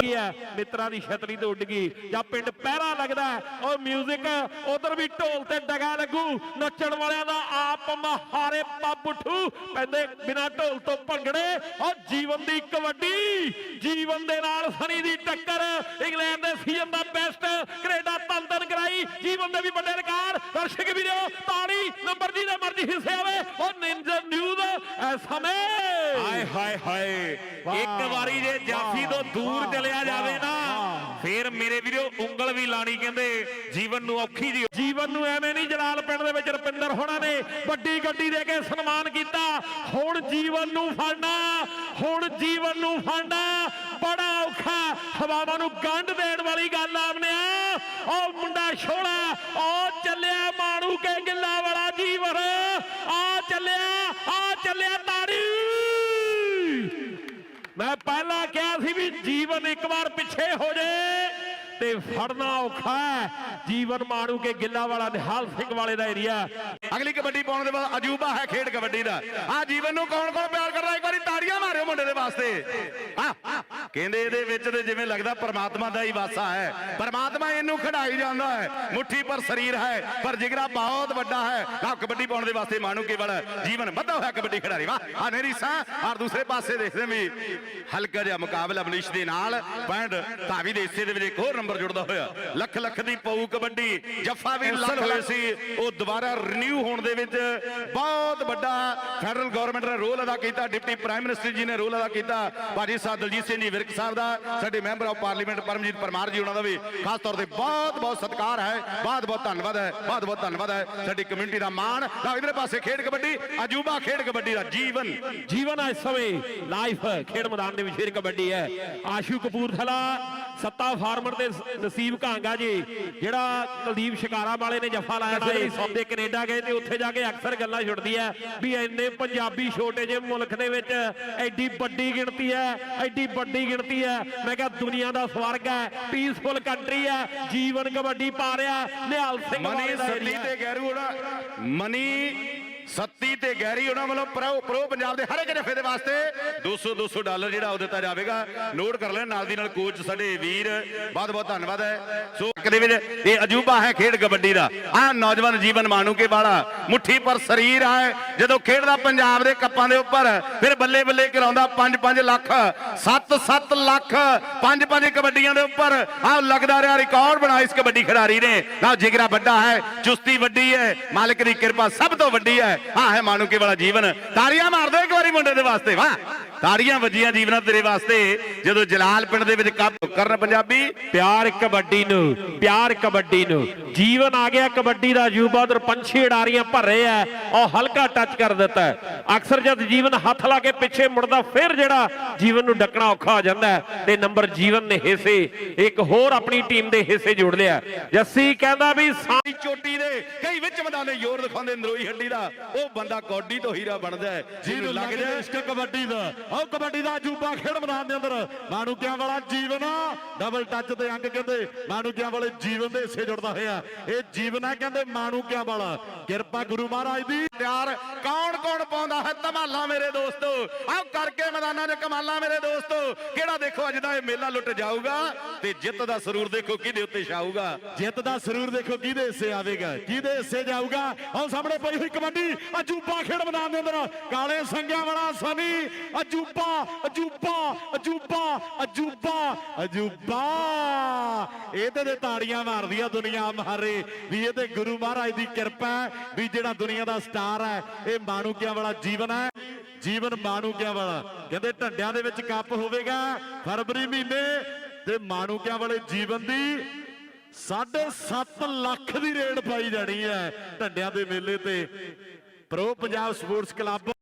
ਕੀ ਹੈ ਮਿੱਤਰਾਂ ਦੀ ਛਤਰੀ ਤੇ ਉੱਡ ਗਈ। ਜਾਂ ਪਿੰਡ ਪਹਿਰਾ ਲੱਗਦਾ ਹੈ, 뮤직 ਉਧਰ ਵੀ ਢੋਲ ਤੇ ਡਗਾ ਲੱਗੂ। ਨੱਚਣ ਵਾਲਿਆਂ ਦਾ ਆਪ ਮਹਾਰੇ ਪੱਬ ਪੈਂਦੇ ਬਿਨਾ ਢੋਲ ਤੋਂ ਭੰਗੜੇ ਉਹ ਜੀਵਨ ਦੀ ਕਬੱਡੀ। ਜੀਵਨ ਦੇ ਨਾਲ ਸਣੀ ਦੀ ਟੱਕਰ ਇੰਗਲੈਂਡ ਦੇ ਸੀਜ਼ਨ ਦਾ ਬੈਸਟ ਜੀਵਨ ਦੇ ਵੀ ਵੱਡੇ ਰਿਕਾਰਡ ਦਰਸ਼ਕ ਵੀਰੋ ਤਾੜੀ ਨੰਬਰ ਦੀ ਦਾ ਮਰਜ਼ੀ ਹਿੱਸੇ ਆਵੇ ਉਹ ਨਿੰਜਾ ਨਿਊਜ਼ ਸਮੇਂ। ਹਾਏ ਹਾਏ ਹਾਏ। ਇੱਕ ਵਾਰੀ ਜੇ ਜਾਫੀ ਤੋਂ ਦੂਰ ਚਲਿਆ ਜਾਵੇ ਨਾ ਫੇਰ ਮੇਰੇ ਵੀਰੋ ਉਂਗਲ ਵੀ ਲਾਣੀ ਕਹਿੰਦੇ ਜੀਵਨ ਨੂੰ ਔਖੀ ਜੀ ਜੀਵਨ ਨੂੰ ਐਵੇਂ ਨਹੀਂ ਜਲਾਲ ਪਿੰਡ ਦੇ ਵਿੱਚ ਰਪਿੰਦਰ ਹੋਣਾ ਨੇ। ਵੱਡੀ ਗੱਡੀ ਦੇ ਕੇ ਸਨਮਾਨ ਕੀਤਾ। ਹੁਣ ਜੀਵਨ ਨੂੰ ਫੜਨਾ, ਹੁਣ ਜੀਵਨ ਨੂੰ ਫੜਨਾ ਬੜਾ ਔਖਾ। ਹਵਾਵਾਂ ਨੂੰ ਗੰਢ ਦੇਣ ਵਾਲੀ ਗੱਲ ਆਮਨਿਆ ਉਹ ਮੁੰਡਾ ਛੋੜਾ ਉਹ ਚੱਲਿਆ ਮਾਣੂ ਕੇ ਗਿੱਲਾ ਵਾਲਾ ਜੀਵਨ। ਆ ਚੱਲਿਆ ਆ ਚੱਲਿਆ ਤਾੜੀ। ਮੈਂ ਪਹਿਲਾਂ ਕਿਹਾ ਸੀ ਵੀ ਜੀਵਨ ਇੱਕ ਵਾਰ ਪਿੱਛੇ ਹੋ ਜੇ। ਤੇ ਫੜਨਾ ਔਖਾ ਹੈ। ਜੀਵਨ ਮਾਣੂ ਕੇ ਗਿੱਲਾ ਵਾਲਾ, ਨਿਹਾਲ ਸਿੰਘ ਵਾਲੇ ਦਾ ਏਰੀਆ ਅਗਲੀ ਕਬੱਡੀ ਪਾਉਣ ਦੇ ਬਾਅਦ ਅਜੂਬਾ ਹੈ ਖੇਡ ਕਬੱਡੀ ਦਾ। ਆ ਜੀਵਨ ਨੂੰ ਕੌਣ ਕੌਣ ਪਿਆਰ ਕਰਦਾ? ਇੱਕ ਵਾਰੀ ਤਾੜੀਆਂ ਮਾਰਿਓ ਮੁੰਡੇ ਦੇ ਵਾਸਤੇ। ਹਾਂ ਕਹਿੰਦੇ ਇਹਦੇ ਵਿੱਚ ਤੇ ਜਿਵੇਂ ਲੱਗਦਾ ਪਰਮਾਤਮਾ ਦਾ ਹੀ ਵਾਸਾ ਹੈ। ਪਰਮਾਤਮਾ ਇਹਨੂੰ ਖੜਾਈ ਜਾਂਦਾ ਹੈ। ਮੁੱਠੀ ਪਰ ਸਰੀਰ ਹੈ ਪਰ ਜਿਗਰਾ ਬਹੁਤ ਵੱਡਾ ਹੈ। ਆ ਕਬੱਡੀ ਪਾਉਣ ਦੇ ਵਾਸਤੇ ਮਾਨੂ ਕੇਵਲ ਜੀਵਨ ਵੱਧਾ ਹੋਇਆ ਕਬੱਡੀ ਖਿਡਾਰੀ। ਵਾਹ ਆ ਨੇਰੀ ਸਾਂ ਔਰ ਦੂਸਰੇ ਪਾਸੇ ਦੇਖਦੇ ਵੀ ਹਲਕਾ ਜਿਹਾ ਮੁਕਾਬਲਾ ਮਨੀਸ਼ ਦੇ ਨਾਲ ਪੈਂਡ ਧਾਵੀ ਦੇ ਹਿੱਸੇ ਦੇ ਵਿੱਚ ਇੱਕ ਹੋਰ ਨੰਬਰ ਜੁੜਦਾ ਹੋਇਆ। ਲੱਖ ਲੱਖ ਦੀ ਪਊ ਕਬੱਡੀ ਜੱਫਾ ਵੀ ਲੱਖ ਹੋਏ ਸੀ। ਉਹ ਦੁਬਾਰਾ ਰੀਨਿਊ ਹੋਣ ਦੇ ਵਿੱਚ ਬਹੁਤ ਵੱਡਾ ਫੈਡਰਲ ਗਵਰਨਮੈਂਟ ਨੇ ਰੋਲ ਅਦਾ ਕੀਤਾ। ਡਿਪਟੀ ਪ੍ਰਾਈਮ ਮਿਨਿਸਟਰ ਜੀ ਨੇ ਰੋਲ ਅਦਾ ਕੀਤਾ। ਭਾਜੀ ਸਾਹਿਬ ਦਲਜੀਤ ਸਿੰਘ ਜੀ ਵਿਰਕ ਸਾਹਿਬ ਦਾ, ਸਾਡੇ member of parliament Paramjit Parmar ji ਉਹਨਾਂ ਦਾ ਵੀ ਖਾਸ ਤੌਰ ਤੇ ਬਹੁਤ ਬਹੁਤ ਸਤਿਕਾਰ ਹੈ, ਬਹੁਤ ਬਹੁਤ ਧੰਨਵਾਦ ਹੈ, ਬਹੁਤ ਬਹੁਤ ਧੰਨਵਾਦ ਹੈ। ਸਾਡੀ ਕਮਿਊਨਿਟੀ ਦਾ ਮਾਣ। ਤਾਂ ਇਧਰੇ ਪਾਸੇ ਖੇਡ ਕਬੱਡੀ, ਅਜੂਬਾ ਖੇਡ ਕਬੱਡੀ ਦਾ ਜੀਵਨ। ਜੀਵਨ ਇਸ ਸਮੇਂ ਲਾਈਫ ਖੇਡ ਮੈਦਾਨ ਦੇ ਵਿੱਚ ਫਿਰ ਕਬੱਡੀ ਹੈ। ਆਸ਼ੂ ਕਪੂਰਥਲਾ ਸੱਤਾ ਫਾਰਮਰ ਦੇ ਨਸੀਬ ਕਾਂਗਾ ਜੀ ਜਿਹੜਾ ਕੁਲਦੀਪ ਸ਼ਿਕਾਰਾ ਵਾਲੇ ਨੇ ਜੱਫਾ ਲਾਇਆ ਸੀ ਸੌਦੇ ਕੈਨੇਡਾ ਗਏ ਤੇ ਉੱਥੇ ਜਾ ਕੇ ਅਕਸਰ ਗੱਲਾਂ ਛੁੱਟਦੀ ਹੈ ਵੀ ਇੰਨੇ ਪੰਜਾਬੀ ਛੋਟੇ ਜਿਹੇ ਮੁਲਕ ਦੇ ਵਿੱਚ ਐਡੀ ਵੱਡੀ ਗਿਣਤੀ ਹੈ ਐਡੀ ਵੱਡੀ ਗਿਣਤੀ ਹੈ ਮੈਂ ਕਿਹਾ ਦੁਨੀਆ ਦਾ ਸਵਰਗ ਹੈ ਪੀਸਫੁਲ ਕੰਟਰੀ ਹੈ ਜੀਵਨ ਕਬੱਡੀ ਪਾ ਰਿਹਾ ਨਿਹਾਲ ਸਿੰਘ ਮਨੀ area। ਤੇ ਗੈਰੂ ਉਹਨਾਂ ਮਨੀ ਸੱਤੀ ਤੇ ਗਹਿਰੀ ਉਹਨਾਂ ਵੱਲੋਂ ਪ੍ਰੋ ਪ੍ਰੋ ਪੰਜਾਬ ਦੇ ਹਰ ਇੱਕ ਜਫੇ ਦੇ ਵਾਸਤੇ 200 200 ਡਾਲਰ ਜਿਹੜਾ ਉਹ ਦਿੱਤਾ ਜਾਵੇਗਾ। ਨੋਟ ਕਰ ਲੈਣ, ਨਾਲ ਦੀ ਨਾਲ ਕੋਚ ਸਾਡੇ ਵੀਰ ਬਹੁਤ ਬਹੁਤ ਧੰਨਵਾਦ ਹੈ। ਸੋ ਕਦੇ ਵਿੱਚ ਇਹ ਅਜੂਬਾ ਹੈ ਖੇਡ ਕਬੱਡੀ ਦਾ। ਆਹ ਨੌਜਵਾਨ ਜੀਵਨ ਮਾਨੂਕੇ ਵਾਲਾ, ਮੁੱਠੀ ਪਰ ਸਰੀਰ ਹੈ ਜਦੋਂ ਖੇਡਦਾ ਪੰਜਾਬ ਦੇ ਕੱਪਾਂ ਦੇ ਉੱਪਰ, ਫਿਰ ਬੱਲੇ ਬੱਲੇ ਕਰਾਉਂਦਾ 5-5 ਲੱਖ 7-7 ਲੱਖ 5-5 ਕਬੱਡੀਆਂ ਦੇ ਉੱਪਰ। ਆਹ ਲੱਗਦਾ ਰਿਹਾ ਰਿਕਾਰਡ ਬਣਾ ਇਸ ਕਬੱਡੀ ਖਿਡਾਰੀ ਨੇ। ਨਾ ਜਿਗਰਾ ਵੱਡਾ ਹੈ, ਚੁਸਤੀ ਵੱਡੀ ਹੈ, ਮਾਲਕ ਦੀ ਕਿਰਪਾ ਸਭ ਤੋਂ ਵੱਡੀ ਹੈ। ਆ ਹੈ ਮਾਨੂਕੇ ਵਾਲਾ ਜੀਵਨ ਤਾੜੀਆਂ ਮਾਰ ਦਿਓ ਇੱਕ ਵਾਰੀ ਮੁੰਡੇ ਦੇ ਵਾਸਤੇ ਵਾਹ। ਤਾੜੀਆਂ ਵੱਜੀਆਂ ਜੀਵਨਾ ਤੇਰੇ ਵਾਸਤੇ। ਜਦੋਂ ਜਲਾਲ ਪਿੰਡ ਦੇ ਵਿੱਚ ਕੱਪ ਕਰਨ ਪੰਜਾਬੀ ਪਿਆਰ ਕਬੱਡੀ ਨੂੰ ਪਿਆਰ ਕਬੱਡੀ ਨੂੰ। ਜੀਵਨ ਆ ਗਿਆ ਕਬੱਡੀ ਦਾ ਅਜੂਬਾ ਉਧਰ ਪੰਛੀ ਉਡਾਰੀਆਂ ਭਰ ਰਹੇ ਆ ਉਹ ਹਲਕਾ ਟੱਚ ਕਰ ਦਿੱਤਾ। ਅਕਸਰ ਜਦ ਜੀਵਨ ਹੱਥ ਲਾ ਕੇ ਪਿੱਛੇ ਮੁੜਦਾ ਫਿਰ ਜਿਹੜਾ ਜੀਵਨ ਨੂੰ ਡੱਕਣਾ ਔਖਾ ਹੋ ਜਾਂਦਾ ਤੇ ਨੰਬਰ ਜੀਵਨ ਨੇ ਹਿੱਸੇ ਇੱਕ ਹੋਰ ਆਪਣੀ ਟੀਮ ਦੇ ਹਿੱਸੇ ਜੋੜ ਲਿਆ ਜੱਸੀ ਕਹਿੰਦਾ ਵੀ ਸਾ- ਦੀ ਚੋਟੀ ਦੇ ਕਈ ਵਿੱਚ ਮੈਦਾਨੇ ਜ਼ੋਰ ਦਿਖਾਉਂਦੇ ਨਰੋਈ ਹੱਡੀ ਦਾ। ਉਹ ਬੰਦਾ ਕੌਡੀ ਤੋਂ ਹੀਰਾ ਬਣਦਾ ਜਿਹਨੂੰ ਲੱਗ ਜਾਏ ਇਸ਼ਕ ਕਬੱਡੀ ਦਾ। ਉਹ ਕਬੱਡੀ ਦਾ ਅਜੂਬਾ ਖੇਡ ਮੈਦਾਨ ਦੇ ਅੰਦਰ। ਮਾਨੂਕਿਆਂ ਵਾਲਾ ਜੀਵਨ ਡਬਲ ਟੱਚ ਤੇ ਅੰਕ ਕਹਿੰਦੇ ਮਾਨੂਕਿਆਂ ਵਾਲੇ ਜੀਵਨ ਦੇ ਹਿੱਸੇ ਜੁੜਦਾ ਹੋਇਆ। ਇਹ ਜੀਵਨ ਹੈ ਕਹਿੰਦੇ ਮਾਨੂਕਿਆਂ ਵਾਲਾ। ਕਿਰਪਾ ਗੁਰੂ ਮਹਾਰਾਜ ਦੀ। ਪਿਆਰ ਕੌਣ ਕੌਣ ਪਾਉਂਦਾ ਹੈ? ਧਮਾਲਾਂ ਮੇਰੇ ਦੋਸਤੋ। ਆਹ ਕਰਕੇ ਮੈਦਾਨਾਂ 'ਚ ਕਮਾਲਾਂ ਮੇਰੇ ਦੋਸਤੋ। ਕਿਹੜਾ ਦੇਖੋ ਅੱਜ ਦਾ ਇਹ ਮੇਲਾ ਲੁੱਟ ਜਾਊਗਾ ਤੇ ਜਿੱਤ ਦਾ ਸਰੂਰ ਦੇਖੋ ਕਿਹਦੇ ਉੱਤੇ ਛਾਊਗਾ। ਜਿੱਤ ਦਾ ਸਰੂਰ ਦੇਖੋ ਕਿਹਦੇ ਹਿੱਸੇ ਆਵੇਗਾ? ਕਿਹਦੇ ਹਿੱਸੇ ਜਾਊਗਾ? ਆਹ ਸਾਹਮਣੇ ਪਈ ਹੋਈ ਕਬੱਡੀ। ਅਜੂਬਾ ਖੇਡ ਮੈਦਾਨ ਦੇ ਅੰਦਰ। ਕਾਲੇ ਸੰਗਿਆ ਵਾਲਾ ਸਨੀ ਅਜੂਬਾ ਅਜੂਬਾ ਅਜੂਬਾ ਅਜੂਬਾ ਅਜੂਬਾ ਇਹਦੇ ਤੇ ਤਾੜੀਆਂ ਮਾਰਦੀ ਆ ਦੁਨੀਆ ਮਾਰੇ, ਵੀ ਇਹ ਤੇ ਗੁਰੂ ਮਹਾਰਾਜ ਦੀ ਕਿਰਪਾ ਵੀ ਜਿਹੜਾ ਦੁਨੀਆ ਦਾ ਸਟਾਰ ਹੈ, ਇਹ ਮਾਣੂਕਿਆਂ ਵਾਲਾ ਜੀਵਨ ਹੈ। ਜੀਵਨ ਮਾਣੂਕਿਆਂ ਵਾਲਾ। ਕਹਿੰਦੇ ਢੰਡਿਆਂ ਦੇ ਵਿੱਚ ਕੱਪ ਹੋਵੇਗਾ, ਫਰਵਰੀ ਮਹੀਨੇ ਤੇ ਮਾਣੂਕਿਆਂ ਵਾਲੇ ਜੀਵਨ ਦੀ ਸਾਢੇ 7 ਲੱਖ ਦੀ ਰੇਡ ਪਾਈ ਜਾਣੀ ਹੈ ਢੰਡਿਆਂ ਦੇ ਮੇਲੇ ਤੇ। Pro Punjab sports club